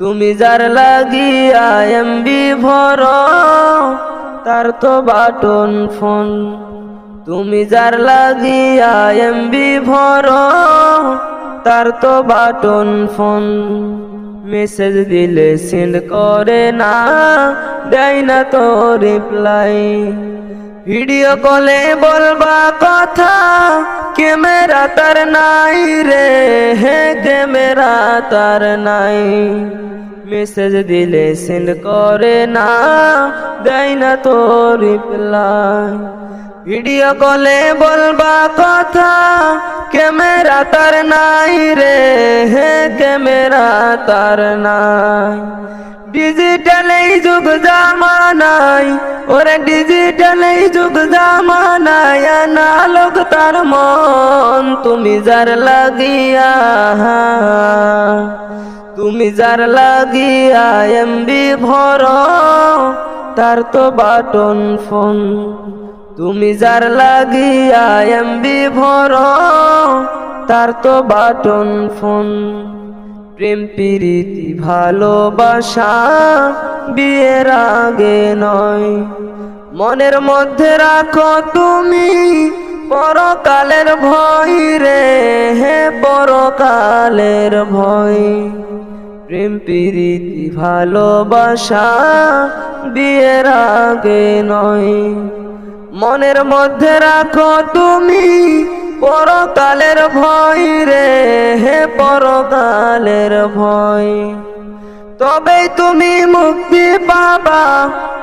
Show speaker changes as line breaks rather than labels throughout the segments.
তুমি যার লাগিয়া এমবি ভর, তার তো বাটন ফোন। তুমি যার লাগিয়া এমবি ভর, তার তো বাটন ফোন। মেসেজ দিলে সেন্ড করে না, দেয় না তো রিপ্লাই ভিডিও কলে বলবা কথা ক্যামেরা তার নাই রে হে কে মেরা তার নাই মেসেজ দিলে সেন্ড করে না দেয় না তো রিপ্লাই ভিডিও কলে বলবা কথা ক্যামেরা তার নাই রে, হে ক্যামেরা তার নাই। ডিজিটাল এই যুগ জামানাই ওরে ডিজিটাল এই যুগ জামানাই আনালোক তার মন তুমি যার লাগিয়া, তুমি যার লাগিয়া এমবি ভর, তার তো বাটন ফোন। তুমি যার লাগিয়া এমবি ভর। তার তো বাটন ফোন। প্রেম, প্রীতি, ভালোবাসা বিয়ের আগে নয়। মনের মধ্যে রাখো তুমি পরকালের ভয় রে, হে পরকালের ভয়। প্রেম, প্রীতি, ভালোবাসা বিয়ের আগে নয়। মনের মধ্যে রাখো তুমি পরকালের ভয় রে, হে পরকালের ভয়। তবেই তুমি মুক্তি পাবা,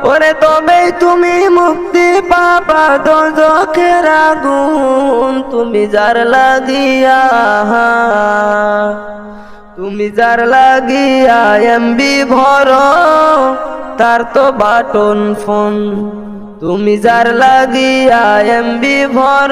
ওরে তবেই তুমি মুক্তি পাবা, দোজখের আগুন তুমি যার লাগিয়া, তুমি যার লাগিয়া এমবি ভর, তার তো বাটন ফোন। তুমি যার লাগিয়া এমবি ভর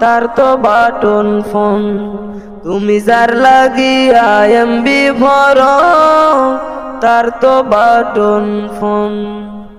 তার তো বাটন ফোন। তুমি যার লাগিয়া এমবি ভর তার তো বাটন ফোন।